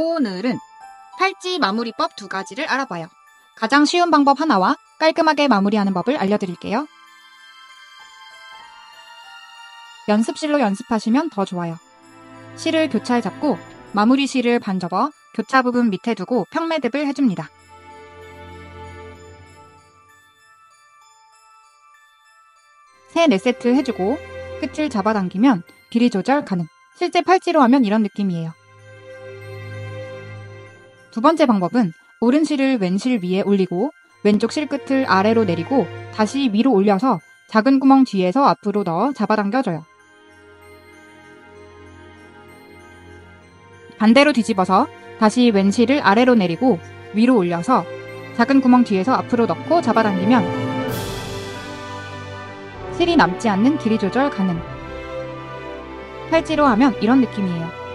오늘은 팔찌 마무리법 두 가지를 알아봐요. 가장 쉬운 방법 하나와 깔끔하게 마무리하는 법을 알려드릴게요. 연습실로 연습하시면 더 좋아요. 실을 교차에 잡고 마무리 실을 반 접어 교차 부분 밑에 두고 평매듭을 해줍니다. 세 4세트 해주고 끝을 잡아당기면 길이 조절 가능. 실제 팔찌로 하면 이런 느낌이에요. 두 번째 방법은 오른 실을 왼실 위에 올리고 왼쪽 실 끝을 아래로 내리고 다시 위로 올려서 작은 구멍 뒤에서 앞으로 넣어 잡아당겨줘요. 반대로 뒤집어서 다시 왼 실을 아래로 내리고 위로 올려서 작은 구멍 뒤에서 앞으로 넣고 잡아당기면 실이 남지 않는 길이 조절 가능. 팔찌로 하면 이런 느낌이에요.